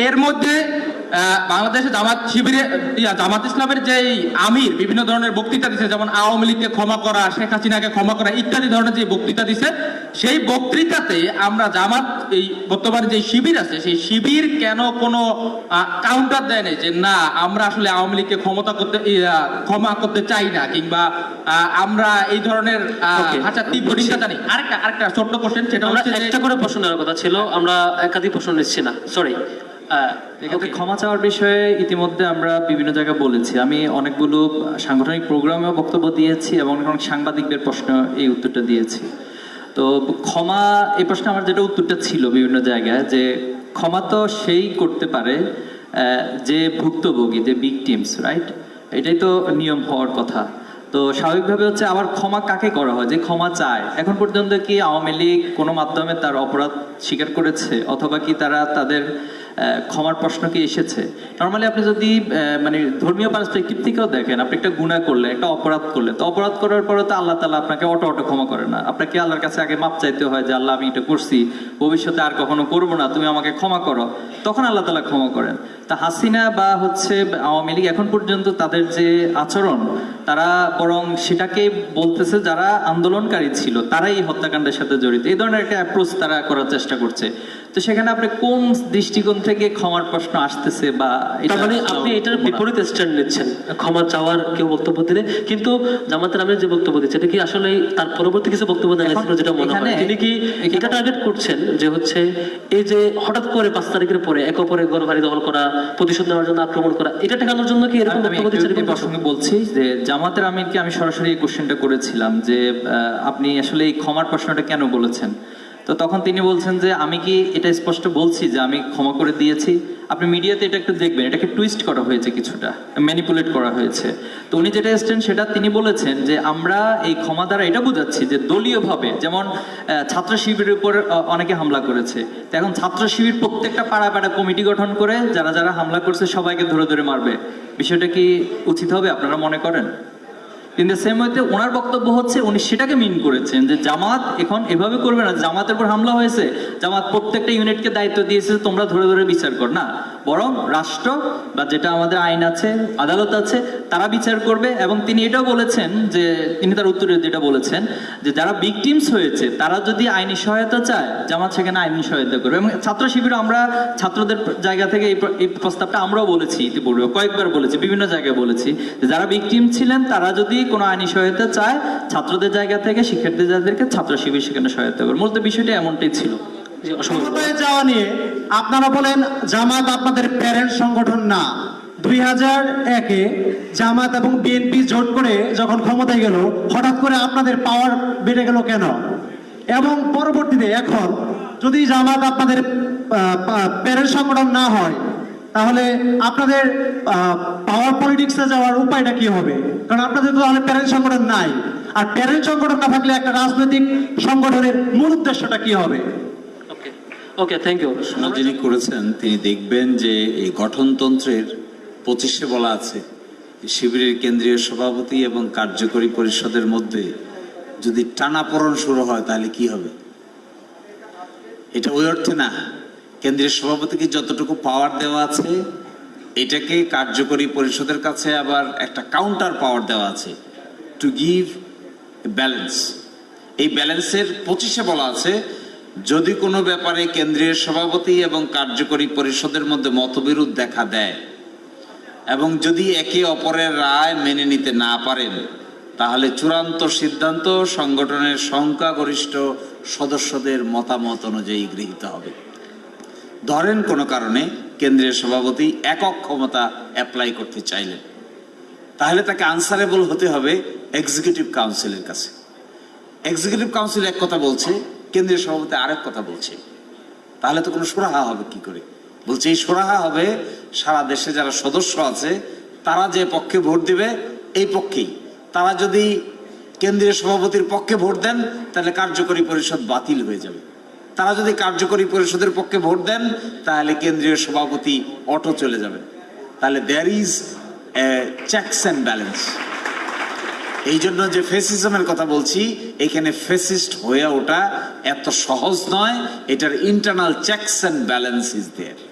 এর মধ্যে বাংলাদেশে জামাত শিবিরে জামাত ইসলামের যে আমির বিভিন্ন ধরনের বক্তৃতা দিছে যেমন আওয়ামী লীগকে ক্ষমা করা শেখ হাসিনাকে ক্ষমা করা ইত্যাদি ধরনের যে বক্তৃতা দিছে সেই বক্তৃতাতে আমরা জামাত এই বর্তমানে যে শিবির আছে সেই শিবির কেন কোনো কাউন্টার দেয় নাই যে না আমরা আসলে আওয়ামী লীগকে ক্ষমতা করতে ক্ষমা করতে চাই না কিংবা আহ, আমরা এই ধরনের. আচ্ছা তীব্র নিন্দা জানি আরেকটা আরেকটা ছোট্ট কোশ্চেন সেটা হচ্ছে একটা করে প্রশ্ন নেওয়ার কথা ছিল আমরা একাধিক প্রশ্ন নিচ্ছি না সরি এক্ষেত্রে ক্ষমা চাওয়ার বিষয়ে ইতিমধ্যে আমরা বিভিন্ন জায়গায় বলেছি। আমি অনেকগুলো সাংগঠনিক প্রোগ্রামেও বক্তব্য দিয়েছি এবং অনেক সাংবাদিকদের প্রশ্ন এই উত্তরটা দিয়েছি। তো ক্ষমা এই প্রশ্নে আমার যেটা উত্তরটা ছিল বিভিন্ন জায়গায় যে ক্ষমা তো সেই করতে পারে যে ভুক্তভোগী যে ভিকটিমস রাইট এটাই তো নিয়ম হওয়ার কথা। তো স্বাভাবিকভাবে হচ্ছে আবার ক্ষমা কাকে করা হয়? যে ক্ষমা চায়। এখন পর্যন্ত কি আওয়ামী লীগ কোনো মাধ্যমে তার অপরাধ স্বীকার করেছে? অথবা কি তারা তাদের ক্ষমার প্রশ্ন কি এসেছে? নর্মালি আপনি যদি মানে ধর্মীয় পার্সপেক্টিভ থেকেও দেখেন, আপনি একটা গুণা করলে, একটা অপরাধ করলে, তো অপরাধ করার পরে তো আল্লাহ তালা আপনাকে অটো অটো ক্ষমা করে না। আপনাকে আল্লাহর কাছে আগে মাপ চাইতে হয় যে, আল্লাহ, আমি এটা করছি, ভবিষ্যতে আর কখনো করব না, তুমি আমাকে ক্ষমা করো। তখন আল্লাহ তালা ক্ষমা করেন। তা হাসিনা বা হচ্ছে আওয়ামী লীগ এখন পর্যন্ত তাদের যে আচরণ, তারা বরং সেটাকে বলতেছে যারা আন্দোলনকারী ছিল, তারাই হত্যাকাণ্ডের সাথে জড়িত। এই ধরনের একটা অ্যাপ্রোচ তারা করার চেষ্টা করছে। তো সেখানে আপনি কোন দৃষ্টিকোণ থেকে ক্ষমার প্রশ্ন আসতেছে বা মানে আপনি এটার বিপরীত স্ট্যান্ড নিচ্ছেন। ক্ষমা চাওয়ার কেউ বক্তব্য দিলে কিন্তু জামাতের আমির যে বক্তব্য দিচ্ছে এটা কি আসলে তার পরবর্তী কিছু বক্তব্য জানিয়েছিল যেটা মনে হয়? তিনি কি এটা টার্গেট করছেন যে হচ্ছে এই যে হঠাৎ করে পাঁচ তারিখের পরে এক অপরের ঘর বাড়ি দখল করা প্রতিশোধ নেওয়ার জন্য আক্রমণ করা এটা ঠেকানোর জন্য কি এরকম বক্তব্য একটু দিচ্ছেন? প্রসঙ্গে বলছি যে জামাতের আমিরকে আমি সরাসরি এই কোশ্চেনটা করেছিলাম যে আপনি আসলে এই ক্ষমার প্রশ্নটা কেন বলেছেন? তো তখন তিনি বলছেন যে, আমি কি এটা স্পষ্ট বলছি যে আমি ক্ষমা করে দিয়েছি? আপনি মিডিয়াতে এটা একটু দেখবেন, এটাকে টুইস্ট করা হয়েছে কিছুটা ম্যানিপুলেট করা হয়েছে। তো উনি যেটা এসছেন সেটা তিনি বলেছেন যে, আমরা এই ক্ষমা দ্বারা এটা বোঝাচ্ছি যে দলীয়ভাবে, যেমন ছাত্র শিবিরের উপর অনেকে হামলা করেছে। তো এখন ছাত্র শিবির প্রত্যেকটা পাড়া পাড়া কমিটি গঠন করে, যারা যারা হামলা করছে সবাইকে ধরে ধরে মারবে। বিষয়টা কি উচিত হবে, আপনারা মনে করেন? কিন্তু সেম ওয়েতে ওনার বক্তব্য হচ্ছে, উনি সেটাকে মিন করেছেন যে জামাত এখন এভাবে করবে না। জামাতের উপর হামলা হয়েছে। জামাত প্রত্যেকটা ইউনিটকে দায়িত্ব দিয়েছে তোমরা ধরে ধরে বিচার কর। না বরং রাষ্ট্র বা যেটা আমাদের আইন আছে, আদালত আছে, তারা বিচার করবে এবং তিনি এটাও বলেছেন যে, তিনি তার উত্তরে যেটা বলেছেন যে, যারা ভিকটিমস হয়েছে, তারা যদি আইনি সহায়তা চায়, জামাত সেখানে আইনি সহায়তা করবে। এবং ছাত্র শিবির আমরা, ছাত্রদের জায়গা থেকে এই প্রস্তাবটা আমরাও বলেছি ইতিপূর্বে, কয়েকবার বলেছি, বিভিন্ন জায়গায় বলেছি যে, যারা ভিকটিম ছিলেন, তারা যদি কোনো আইনি সহায়তা চায়, ছাত্রদের জায়গা থেকে শিক্ষার্থীদেরকে ছাত্র শিবির সেখানে সহায়তা করবে। মূলত বিষয়টা এমনটাই ছিল। ক্ষমতায় যাওয়া নিয়ে আপনারা বলেন জামাত আপনাদের প্যারেন্ট সংগঠন না। দুই হাজার একে জামাত এবং বিএনপি জোট করে যখন ক্ষমতায় গেল, হঠাৎ করে আপনাদের পাওয়ার বেড়ে গেল কেন? এবং পরবর্তীতে এখন যদি জামাত আপনাদের প্যারেন্ট সংগঠন না হয়, তাহলে আপনাদের পাওয়ার পলিটিক্সে যাওয়ার উপায়টা কি হবে? কারণ আপনাদের তো তাহলে প্যারেন্ট সংগঠন নাই। আর প্যারেন্ট সংগঠন না থাকলে একটা রাজনৈতিক সংগঠনের মূল উদ্দেশ্যটা কি হবে? ওকে থ্যাংক ইউ যিনি করেছেন, তিনি দেখবেন যে এই গঠনতন্ত্রের পঁচিশে বলা আছে। শিবিরের কেন্দ্রীয় সভাপতি এবং কার্যকরী পরিষদের মধ্যে যদি টানাপোড়ন শুরু হয়, তাহলে কি হবে? এটা ওই অর্থে না। কেন্দ্রীয় সভাপতিকে যতটুকু পাওয়ার দেওয়া আছে, এটাকে কার্যকরী পরিষদের কাছে আবার একটা কাউন্টার পাওয়ার দেওয়া আছে টু গিভ ব্যালেন্স এই ব্যালেন্সের পঁচিশে বলা আছে যদি কোনো ব্যাপারে কেন্দ্রীয় সভাপতি এবং কার্যকরী পরিষদের মধ্যে মতবিরোধ দেখা দেয় এবং যদি একে অপরের রায় মেনে নিতে না পারেন, তাহলে চূড়ান্ত সিদ্ধান্ত সংগঠনের সংখ্যাগরিষ্ঠ সদস্যদের মতামত অনুযায়ী গৃহীত হবে। ধরেন কোনো কারণে কেন্দ্রীয় সভাপতি একক ক্ষমতা অ্যাপ্লাই করতে চাইলেন, তাহলে তাকে আনসারেবল হতে হবে এক্সিকিউটিভ কাউন্সিলের কাছে। এক্সিকিউটিভ কাউন্সিল এক কথা বলছে কেন্দ্রীয় সভাপতি আরেক কথা বলছে। তাহলে তো কোনো সুরাহা হবে কি করে? বলছে, এই সুরাহা হবে সারা দেশে যারা সদস্য আছে, তারা যে পক্ষে ভোট দিবে, এই পক্ষেই। তারা যদি কেন্দ্রীয় সভাপতির পক্ষে ভোট দেন, তাহলে কার্যকরী পরিষদ বাতিল হয়ে যাবে। তারা যদি কার্যকরী পরিষদের পক্ষে ভোট দেন, তাহলে কেন্দ্রীয় সভাপতি অটো চলে যাবেন তাহলে there is checks and balance এই জন্য যে ফেসিজমের কথা বলছি, এখানে ফেসিস্ট হয়ে ওটা এত সহজ নয়। এটার internal checks and balance is there